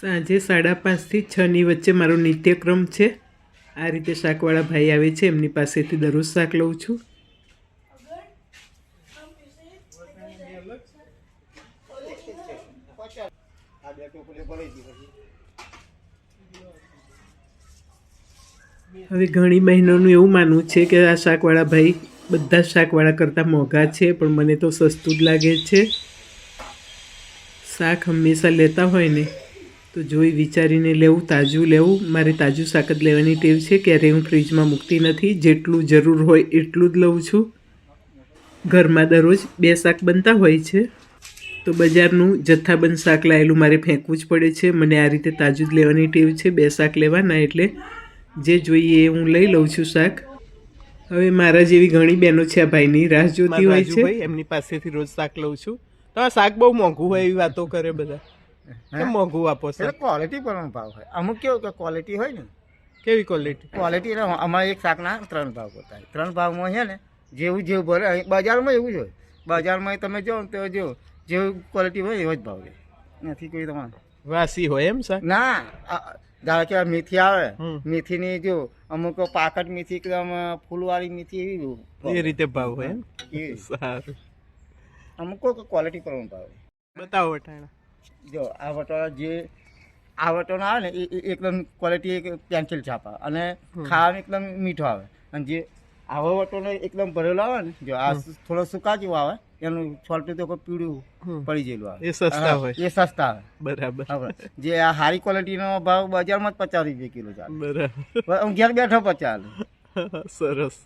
સાંજે સાડા પાંચથી છની વચ્ચે મારો નિત્યક્રમ છે. આ રીતે શાકવાળા ભાઈ આવે છે, એમની પાસેથી દરરોજ શાક લઉં છું. હવે ઘણી બહેનોનું એવું માનવું છે કે આ શાકવાળા ભાઈ બધા શાકવાળા કરતાં મોંઘા છે, પણ મને તો સસ્તું જ લાગે છે. શાક હંમેશા લેતા હોય ને. તો જોઈ વિચારીને લેવું તાજું લેવું. મારે તાજું શાક જ લેવાની ટેવ છે ક્યારેય હું ફ્રીજમાં મૂકતી નથી. જેટલું જરૂર હોય એટલું જ લઉં છું. ઘરમાં દરરોજ બે શાક બનતા હોય છે. તો બજારનું જથ્થાબંધ શાક લાયેલું મારે ફેંકવું જ પડે છે. મને આ રીતે તાજું જ લેવાની ટેવ છે બે શાક લેવાના એટલે જે જોઈએ એ હું લઈ લઉં છું શાક. હવે મારા જેવી ઘણી બહેનો છે આ ભાઈની રાહ જોતી હોય છે. એમની પાસેથી રોજ શાક લઉં છું. તો આ શાક બહુ મોંઘું હોય એવી વાતો કરે બધા. કેમ મોંઘું આપો એટલે ક્વોલિટી પ્રમાણે ભાવ હોય. અમુક કેવું કે ક્વોલિટી હોય ને કેવી ક્વોલિટી ક્વોલિટી અમારે એક શાકના ત્રણ ભાવ કરતા ત્રણ ભાવમાં છે ને જેવું જેવું ભરે બજારમાં એવું જ હોય. બજારમાં તમે જો ને તો જો જેવું ક્વોલિટી હોય એવો જ ભાવ રહે. નથી કોઈ તમારે? વાસી હોય એમ સર ના ધારો કે મેથી આવે. મેથીની જો અમુક પાકટ મેથી એકદમ ફૂલવાળી મેથી એવી એ રીતે ભાવ હોય એમ. સારું. અમુક ક્વોલિટી પ્રમાણે ભાવ બતાવો વટાણા. જો આ વટો જે આ વટોનો આવે ને એ એકદમ ક્વોલિટી એક પેન્સિલ છાપા અને ખાવાનું એકદમ મીઠો આવે. અને જે આવો વટોળો એકદમ ભરેલો આવે ને જો આ થોડો સુકા જેવો આવે એનું છોલટું તો કોઈ પીળું પડી ગયેલું આવે. એ સસ્તા હોય. એ સસ્તા આવે. બરાબર. જે આ સારી ક્વોલિટીનો ભાવ બજારમાં જ પચાસ રૂપિયા કિલો ચાલે. બરાબર. હું ઘેર બેઠો પચાસ. સરસ.